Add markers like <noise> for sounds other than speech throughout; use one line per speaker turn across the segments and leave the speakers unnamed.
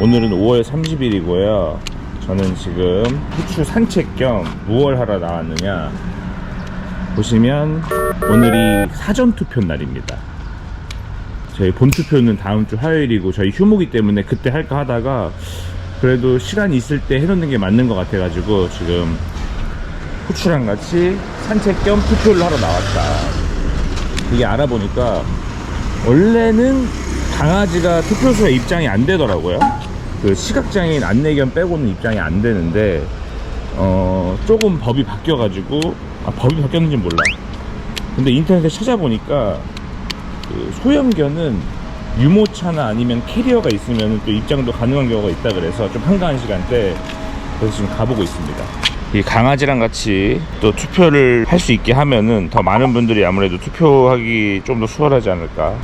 오늘은 5월 30일이고요. 저는 지금 후추 산책 겸 무얼 하러 나왔느냐. 보시면 오늘이 사전투표 날입니다. 저희 본투표는 다음 주 화요일이고 저희 휴무기 때문에 그때 할까 하다가 그래도 시간 있을 때 해놓는 게 맞는 것 같아가지고 지금 후추랑 같이 산책 겸 투표를 하러 나왔다. 그게 알아보니까 원래는 강아지가 투표소에 입장이 안 되더라고요 그 시각장애인 안내견 빼고는 입장이 안 되는데 어 조금 법이 바뀌어 가지고 아 법이 바뀌었는지 몰라 근데 인터넷에 찾아보니까 그 소형견은 유모차나 아니면 캐리어가 있으면 또 입장도 가능한 경우가 있다 그래서 좀 한가한 시간대 그래서 지금 가보고 있습니다 이 강아지랑 같이 또 투표를 할 수 있게 하면은 더 많은 분들이 아무래도 투표하기 좀 더 수월하지 않을까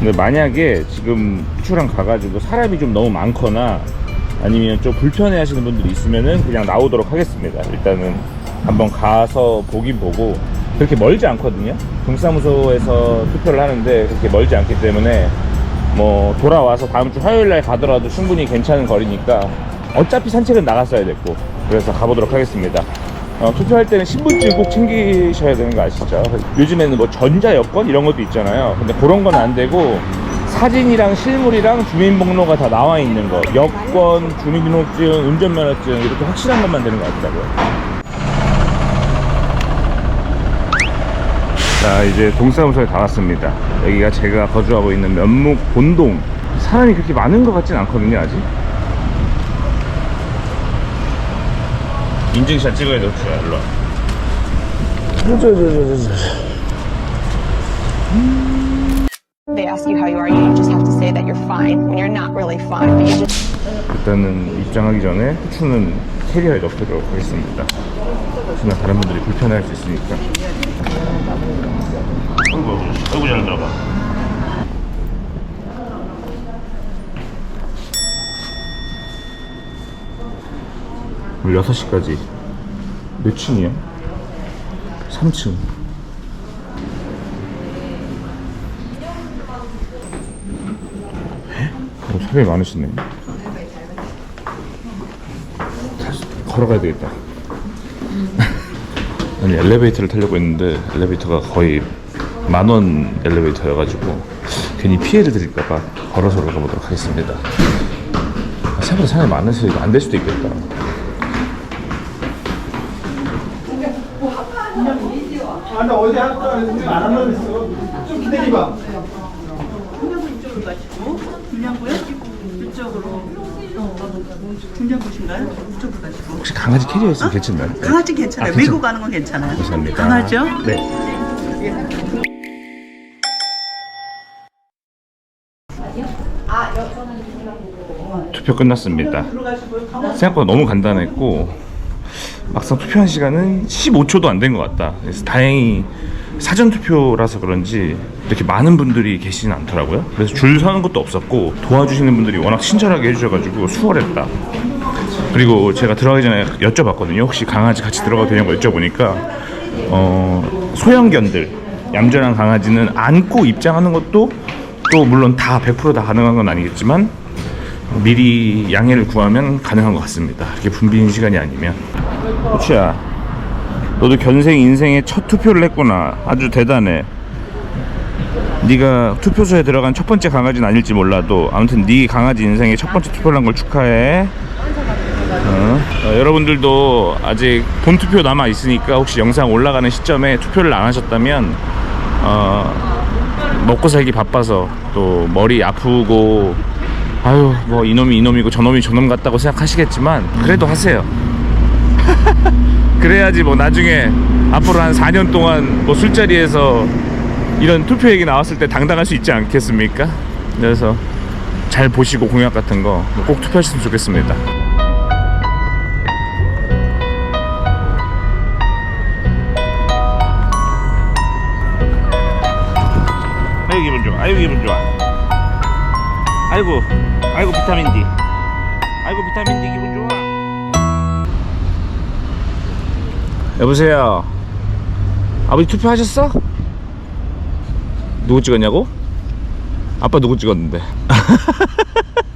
근데 만약에 지금 출항 가가지고 사람이 좀 너무 많거나 아니면 좀 불편해 하시는 분들이 있으면은 그냥 나오도록 하겠습니다. 일단은 한번 가서 보긴 보고 그렇게 멀지 않거든요. 동사무소에서 투표를 하는데 그렇게 멀지 않기 때문에 뭐 돌아와서 다음 주 화요일 날 가더라도 충분히 괜찮은 거리니까 어차피 산책은 나갔어야 됐고 그래서 가보도록 하겠습니다. 어, 투투할 때는 신분증 꼭 챙기셔야 되는 거 아시죠? 요즘에는 뭐 전자 여권 이런 것도 있잖아요. 근데 그런 건 안 되고 사진이랑 실물이랑 주민번호가 다 나와 있는 거 여권, 주민등록증, 운전면허증 이렇게 확실한 것만 되는 것 같더라고요. 자 이제 동사무소에 다 왔습니다 여기가 제가 거주하고 있는 면목 본동 사람이 그렇게 많은 것 같진 않거든요 아직 인증샷 찍어야 돼 주야 일로 와 They ask you how you are, you just have to say that you're fine when you're not really fine. But you just 일단은 입장하기 전에 후추는 캐리어에 넣도록 하겠습니다. 혹시나 다른 분들이 불편해할 수 있으니까. 아이고, 아이고, 잘 들어봐. 6시까지 몇 층이야? 3층 어, 사람이 많으시네 다시 걸어가야 되겠다 아니 <laughs> 엘리베이터를 타려고 했는데 엘리베이터가 거의 만원 엘리베이터여가지고 괜히 피해를 드릴까봐 걸어서 올라가 보도록 하겠습니다 아, 생각보다 사람이 많으시니까 안될 수도 있겠다 나 어제 할 거라 했는안 하려고 했어. 좀 기다려봐. 등장부 이쪽으로 가시고 등장부요? 이쪽으로 등장부신가요? 어, 이쪽으로 가시고 혹시 강아지 캐리어 있으면 어? 괜찮나요?
강아지 괜찮아요. 아, 괜찮- 밀고 가는 건 괜찮아요. 감사합니다. 강하죠? 네.
투표 끝났습니다. 생각보다 너무 간단했고 막상 투표한 시간은 15초도 안 된 것 같다. 그래서 다행히 사전 투표라서 그런지 이렇게 많은 분들이 계시진 않더라고요. 그래서 줄 서는 것도 없었고 도와주시는 분들이 워낙 친절하게 해주셔가지고 수월했다. 그리고 제가 들어가기 전에 여쭤봤거든요. 혹시 강아지 같이 들어가도 되냐고 여쭤보니까 어, 소형견들 얌전한 강아지는 안고 입장하는 것도 또 물론 다 100%다 가능한 건 아니겠지만 미리 양해를 구하면 가능한 것 같습니다. 이렇게 분비인 시간이 아니면. 호치야 너도 견생 인생의 첫 투표를 했구나 아주 대단해 네가 투표소에 들어간 첫 번째 강아지는 아닐지 몰라도 아무튼 네 강아지 인생의 첫 번째 투표를 한 걸 축하해 어. 어, 여러분들도 아직 본 투표 남아 있으니까 혹시 영상 올라가는 시점에 투표를 안 하셨다면 어, 먹고 살기 바빠서 또 머리 아프고 아유 뭐 이놈이 이놈이고 저놈이 저놈 같다고 생각하시겠지만 그래도 하세요 <laughs> 그래야지 뭐 나중에 앞으로 한 4년 동안 뭐 술자리에서 이런 투표 얘기 나왔을 때 당당할 수 있지 않겠습니까? 그래서 잘 보시고 공약 같은 거꼭 뭐 투표하셨으면 좋겠습니다. 아유 기분 좋아. 아유 기분 좋아. 아이고, 아이고 비타민 D. 아이고 비타민 D 기분 좋아. 여보세요 아버지 투표하셨어? 누구 찍었냐고? 아빠 누구 찍었는데 <laughs>